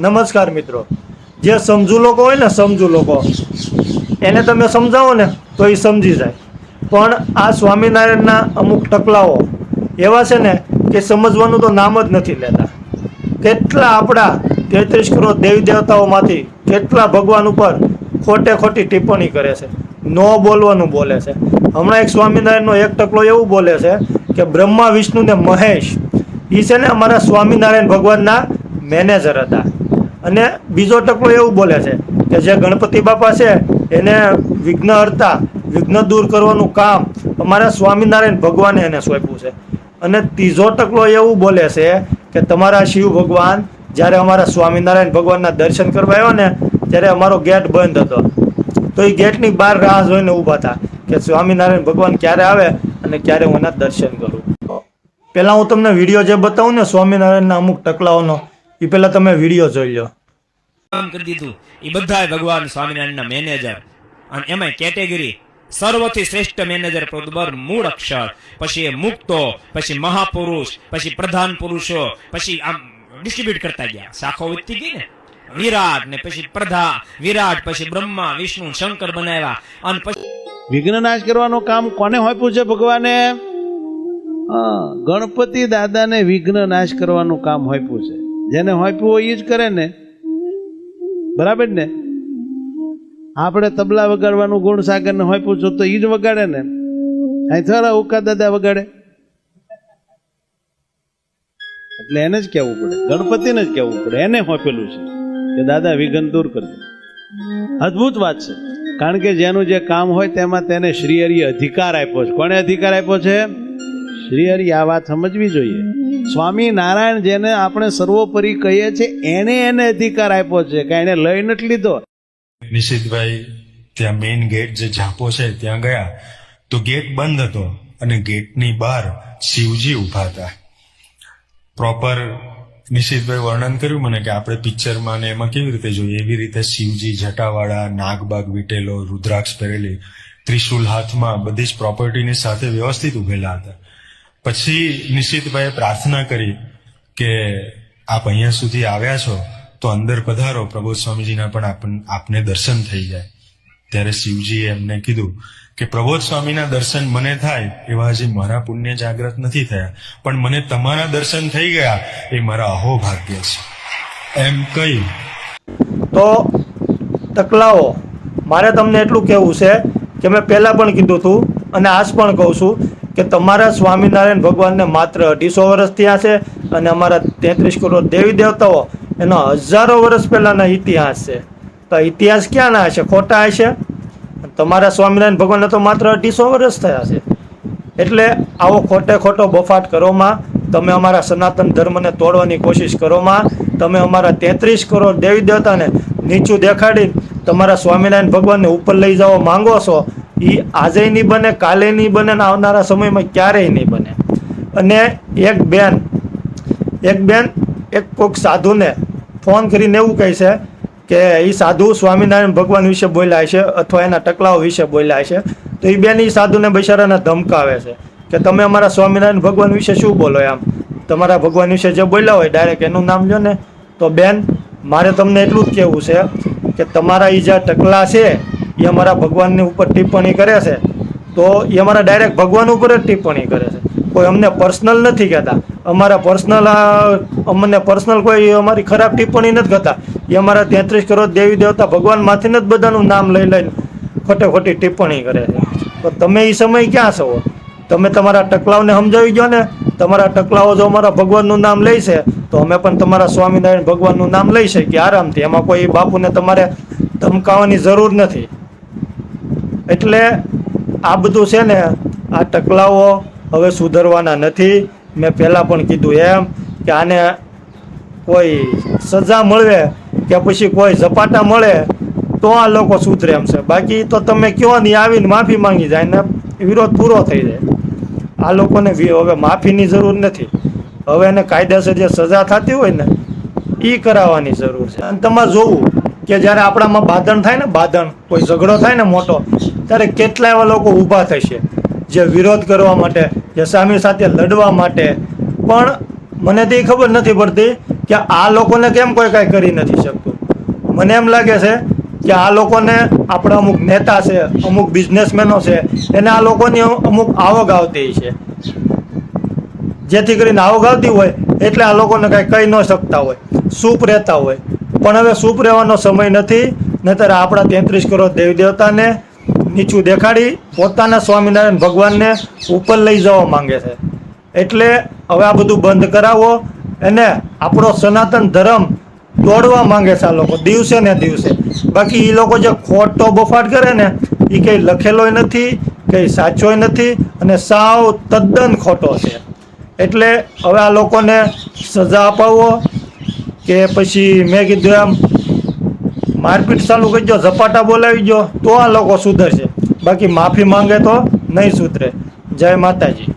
નમસ્કાર મિત્રો. જે સમજુ લોકો હોય ને, સમજુ લોકો. એને તમે સમજાવો ને, તો એ સમજી જાય. પણ આ સ્વામિનારાયણના અમુક ટકલાઓ એવા છે ને કે સમજવાનું તો નામ જ નથી લેતા. કેટલા આપણા તેત્રીસ કરોડ દેવી દેવતાઓમાંથી કેટલા ભગવાન ઉપર ખોટે ખોટી ટિપ્પણી કરે છે. ન બોલવાનું બોલે છે. હમણાં એક સ્વામિનારાયણનો એક ટકલો એવું બોલે છે કે બ્રહ્મા, વિષ્ણુ ને મહેશ. એ છે ને અમારા સ્વામિનારાયણ ભગવાનના મેનેજર હતા. અને બીજો ટકલો એવું બોલે છે કે જે ગણપતિ બાપા છે, એને વિઘ્ન હરતા, વિઘ્ન દૂર કરવાનું કામ અમારા સ્વામિનારાયણ ભગવાને એને સોંપ્યું છે. અને ત્રીજો ટકલો એવું બોલે છે કે તમારા શિવ ભગવાન જ્યારે અમારા સ્વામિનારાયણ ભગવાનના દર્શન કરવા આવ્યો ને, ત્યારે અમારો ગેટ બંધ હતો. તો એ ગેટની બહાર રાહ જોઈને ઊભા હતા કે સ્વામિનારાયણ ભગવાન ક્યારે આવે અને ક્યારે હું એના દર્શન કરું. પહેલાં હું તમને વીડિયો જે બતાવું ને, સ્વામિનારાયણના અમુક ટકલાઓનો એ પહેલાં તમે વીડિયો જોઈ લો. કામ કરી દીધું. એ બધાય ભગવાન સ્વામિનારાયણના મેનેજર અને એમાં કેટેગરી સર્વથી શ્રેષ્ઠ મેનેજર પદબર મૂળ અક્ષર. પછી એ મુક્તો પછી મહાપુરુષ પછી પ્રધાન પુરુષો પછી આમ ડિસ્ટ્રીબ્યુટ કરતા ગયા. શાખો વધતી ગઈ ને? વિરાટ ને પછી પ્રધા વિરાટ પછી બ્રહ્મા વિષ્ણુ શંકર બનાવ્યા. અને પછી વિઘ્ન નાશ કરવાનું કામ કોને હોય છે ભગવાને? ગણપતિ દાદાને વિઘ્ન નાશ કરવાનું કામ હોય છે જેને હોપ્યું હોય એ જ કરે ને? બરાબર ને? આપણે તબલા વગાડવાનું ગુણ સાગરને હોપ્યું છે તો એ જ વગાડે ને? અહીં થોડા ઉકા દાદા વગાડે? એટલે એને જ કહેવું પડે. ગણપતિને જ કહેવું પડે. એને હોપેલું છે કે દાદા, વિઘન દૂર કરજો. અદ્ભુત વાત છે. કારણ કે જેનું જે કામ હોય તેમાં તેને શ્રી શ્રીહરિએ અધિકાર આપ્યો છે. કોણે અધિકાર આપ્યો છે? શ્રીહરિ આ વાત સમજવી જોઈએ. સ્વામી નારાયણ જેને આપણે સર્વોપરી કહીએ છીએ એને એને અધિકાર આપ્યો છે, કે એને લઈ નથી લીધો. નિશિતભાઈ, ત્યાં મેઇન ગેટ જે ઝાપો છે, ત્યાં ગયા. તો ગેટ બંધ હતો અને ગેટની બહાર શિવજી ઊભા હતા. પ્રોપર નિશિતભાઈ વર્ણન કર્યું મને કે આપણે પિક્ચરમાં ને એમાં કેવી રીતે જોઈએ? એવી રીતે શિવજી જટાવાળા, નાગબાગ વીટેલો, રુદ્રાક્ષ પહેરેલી, ત્રિશુલ હાથમાં બધી જ પ્રોપર્ટીની સાથે વ્યવસ્થિત ઉભેલા હતા. પછી નિશિતભાઈએ પ્રાર્થના કરી કે આપ અહીંયા સુધી આવ્યા છો, તો અંદર પધારો. પ્રબોધ સ્વામીજીના પણ આપન- દર્શન થઈ જાય. ત્યારે શિવજીએ એમને કીધું કે, પ્રબોધ સ્વામીના દર્શન મને થાય એવા હજી મારા પુણ્ય જાગ્રત નથી થયા, પણ મને તમારા દર્શન થઈ ગયા એ મારા અહોભાગ્ય છે. એમ કહી તો તકલાઓ, મારે તમને એટલું કહેવું છે કે મેં પહેલાં પણ કીધું હતું અને આજ પણ કહું છું કે તમારા સ્વામિનારાયણ ભગવાનને માત્ર અઢીસો વર્ષ થયા છે અને અમારા તેત્રીસ કરોડ દેવી દેવતાઓ એનો હજારો વર્ષ પહેલાંના ઇતિહાસ છે. તો ઇતિહાસ ક્યાંના હશે? ખોટા હશે? તમારા સ્વામિનારાયણ ભગવાનને તો માત્ર અઢીસો વર્ષ થયા છે. એટલે આવો ખોટે ખોટો બફાટ કરોમાં તમે અમારા સનાતન ધર્મને તોડવાની કોશિશ કરોમાં તમે અમારા તેત્રીસ કરોડ દેવી દેવતાને નીચું દેખાડી તમારા સ્વામિનારાયણ ભગવાનને ઉપર લઈ જવા માંગો છો. એ આજે નહીં બને, કાલે નહીં બને ને આવનારા સમયમાં ક્યારેય નહીં બને. અને એક બેન એક બેન, એક કોઈક સાધુને ફોન કરીને એવું કહે છે કે એ સાધુ સ્વામિનારાયણ ભગવાન વિશે બોલ્યા છે અથવા એના ટકલાઓ વિશે બોલ્યા છે. તો એ બેન એ સાધુને બિચારાને ધમકાવે છે કે તમે અમારા સ્વામિનારાયણ ભગવાન વિશે શું બોલો એમ? તમારા ભગવાન વિશે જે બોલ્યા હોય ડાયરેક્ટ એનું નામ લો ને. તો બેન, મારે તમને એટલું જ કહેવું છે કે તમારા એ જે ટકલા છે એ અમારા ભગવાનની ઉપર ટિપ્પણી કરે છે. તો એ અમારા ડાયરેક્ટ ભગવાન ઉપર જ ટિપ્પણી કરે છે. કોઈ અમને પર્સનલ નથી કહેતા. અમારા પર્સનલ અમને પર્સનલ કોઈ અમારી ખરાબ ટિપ્પણી નથી કરતા. એ અમારા તેત્રીસ કરોડ દેવી દેવતા ભગવાનમાંથી જ બધાનું નામ લઈ લઈને ખોટે ખોટી ટિપ્પણી કરે છે. તો તમે એ સમય ક્યાં છો? તમે તમારા ટકલાઓને સમજાવી ગયો ને. તમારા ટકલાઓ જો અમારા ભગવાનનું નામ લે છે, તો અમે પણ તમારા સ્વામિનારાયણ ભગવાનનું નામ લઈ શકીએ આરામથી. એમાં કોઈ બાપુને તમારે ધમકાવવાની જરૂર નથી. એટલે આ બધું છે ને, આ ટકલાઓ હવે સુધરવાના નથી. મેં પહેલાં પણ કીધું એમ કે આને કોઈ સજા મળે કે પછી કોઈ ઝપાટા મળે તો આ લોકો સુધરે એમ છે. બાકી તો તમે કયો નહીં આવીને માફી માંગી જાય ને વિરોધ પૂરો થઈ જાય. આ લોકોને હવે માફીની જરૂર નથી. હવે એને કાયદેસર જે સજા થતી હોય ને એ કરાવવાની જરૂર છે. અને તમારે જોવું કે જ્યારે આપણામાં બાંધણ થાય ને, બાંધણ, કોઈ ઝઘડો થાય ને મોટો, ત્યારે કેટલા એવા લોકો ઊભા થશે, જે વિરોધ કરવા માટે, જે સામે સાથે લડવા માટે. પણ મને એ ખબર નથી પડતી કે આ લોકોને કેમ કોઈ કાંઈ કરી નથી શકતું. મને એમ લાગે છે કે આ લોકોને આપણા અમુક નેતા છે, અમુક બિઝનેસમેનો છે, એને આ લોકોની અમુક આવક આવતી છે. જેથી કરીને આવક આવતી હોય, એટલે આ લોકોને કાંઈ કહી ન શકતા હોય. સૂપ રહેતા હોય. પણ હવે સૂપ રહેવાનો સમય નથી, નહીતર આપણા તેત્રીસ કરોડ દેવી દેવતાને નીચું દેખાડી પોતાના સ્વામિનારાયણ ભગવાનને ઉપર લઈ જવા માંગે છે. એટલે હવે આ બધું બંધ કરાવો અને આપણો સનાતન ધર્મ તોડવા માંગે છે આ લોકો, દિવસે ને દિવસે. બાકી એ લોકો જે ખોટો બફાટ કરે ને એ કંઈ લખેલોય નથી, કંઈ સાચોય નથી અને સાવ તદ્દન ખોટો છે. એટલે હવે આ લોકોને સજા અપાવો કે પછી મેં કીધું એમ, મારપીટ ચાલુ કરી દો ઝપાટા બોલાવી દો તો આ લોકો સુધરશે. બાકી માફી માંગે તો નહીં સુધરે. જય માતાજી.